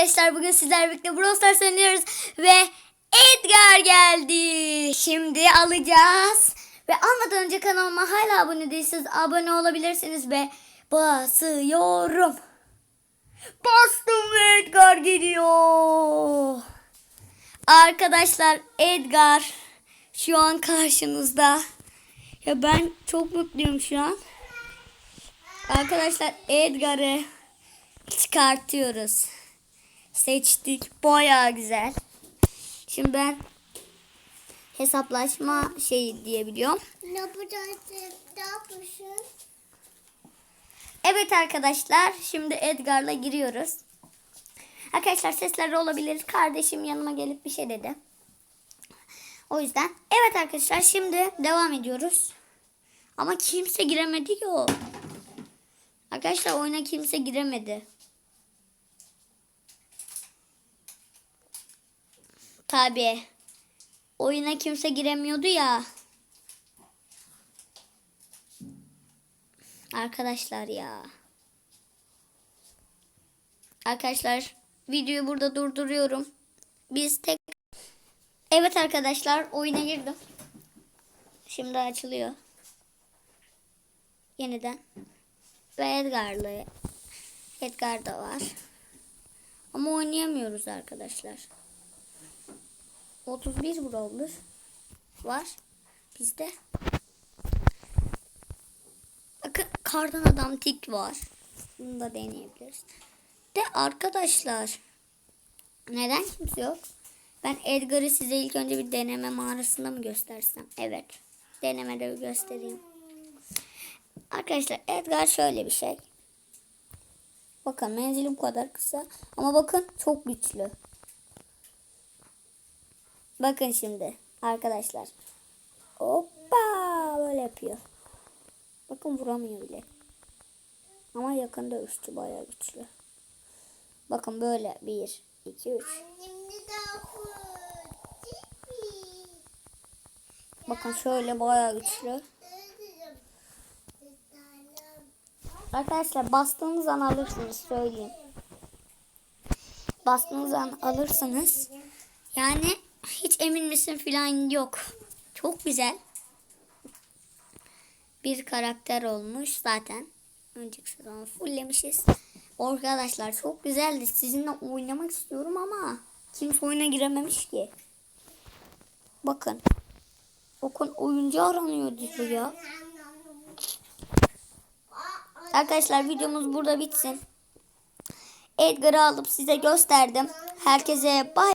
arkadaşlar bugün sizlerle birlikte Brawl Stars oynuyoruz ve Edgar geldi. Şimdi alacağız. Ve almadan önce kanalıma hala abone değilseniz abone olabilirsiniz ve basıyorum. Bastım ve Edgar geliyor. Arkadaşlar Edgar şu an karşınızda. Ya ben çok mutluyum şu an. Arkadaşlar Edgar'ı çıkartıyoruz. Seçtik. Baya güzel. Şimdi ben hesaplaşma şeyi diyebiliyorum. Ne yapacaksın? Ne yapıyorsun? Evet arkadaşlar şimdi Edgar'la giriyoruz. Arkadaşlar sesler olabilir. Kardeşim yanıma gelip bir şey dedi. O yüzden evet arkadaşlar şimdi devam ediyoruz. Ama kimse giremedi yo. Arkadaşlar oyuna kimse giremedi. Tabi. Oyuna kimse giremiyordu ya. Arkadaşlar ya. Arkadaşlar videoyu burada durduruyorum. Biz tek Evet arkadaşlar oyuna girdim. Şimdi açılıyor. Yeniden. Ve Edgar'lı. Edgar da var. Ama oynayamıyoruz arkadaşlar. 31 brawler var bizde. Bakın kardan adam tik var. Bunu da deneyebiliriz. De arkadaşlar neden kimse yok? Ben Edgar'ı size ilk önce bir deneme mağarasında mı göstersem? Evet. Denemede göstereyim. Arkadaşlar Edgar şöyle bir şey. Bakın menzili kadar kısa. Ama bakın çok güçlü. Bakın şimdi arkadaşlar. Hoppa böyle yapıyor. Bakın vuramıyor bile. Ama yakın dövüşçü bayağı güçlü. Bakın böyle. Bir, iki, üç. Bakın şöyle bayağı güçlü. Arkadaşlar bastığınız an alırsınız söyleyeyim. Bastığınız an alırsınız. Yani hiç emin misin filan yok. Çok güzel. Bir karakter olmuş zaten. Önceki sezonu fulllemişiz. Arkadaşlar çok güzeldi. Sizinle oynamak istiyorum ama kimse oyuna girememiş ki. Bakın. Bakın oyuncu aranıyor diyor ya. Arkadaşlar videomuz burada bitsin. Edgar'ı alıp size gösterdim. Herkese bay